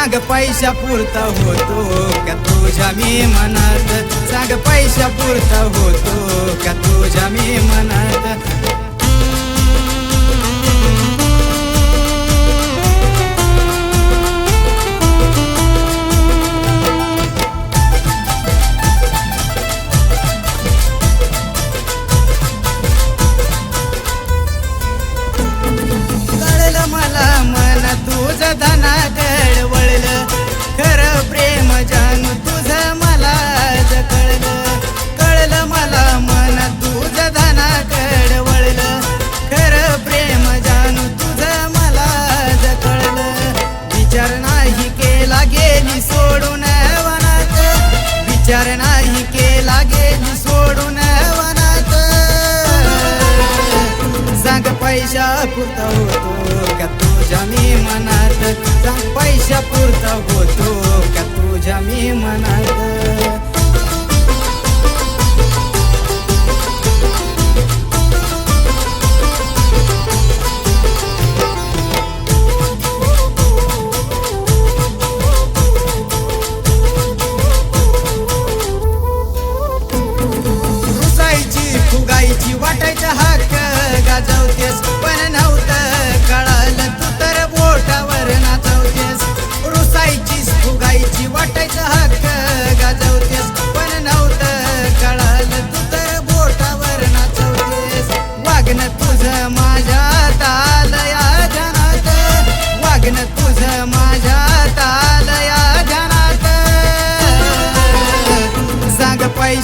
सांग पैशा पुरता होतो का तुझ्या मी मनात? सांग पैशा पुरता होतो का तुझ्या मी मनात? सांग पुरता होतो का? तुझ्या मी मनात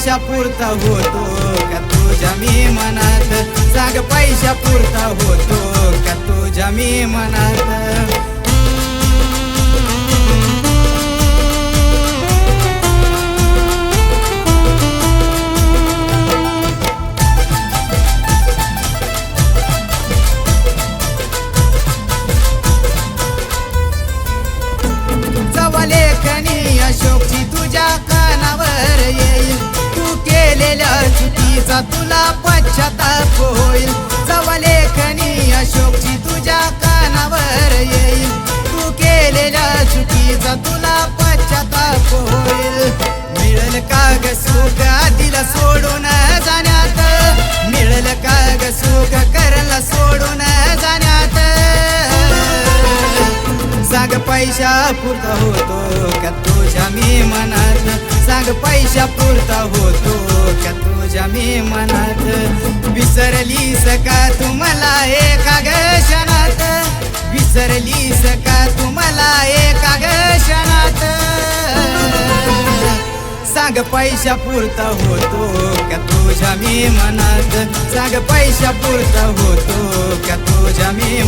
पैशा पुरता होतो का तुझ्या मी मनात? जाग पैशा पुरता होतो का तुझ्या मी मनात? चुकीचा तुला पश्चाताप होईल. लेखनी अशोकची तुझ्या कानावर येईल. तू केलेल्या चुकीचा तुला पश्चाताप होईल. मिळेल काग सुख आधीला सोडून जाण्यात. मिळेल काग सुख करला सोडून जाण्यात. सांग पैशा पुरता होतो का तुझ्या मी मनात? सांग पैशा पुरता होतो का तुझ्या मी मनात? विसरलीस का तुम्हाला एका क्षणात? विसरली का तुम्हाला एका क्षणात? सांग पैशा पुरता होतो का तुझ्या मी मनात? सांग पैशा पुरता होतो का तुझ्या मी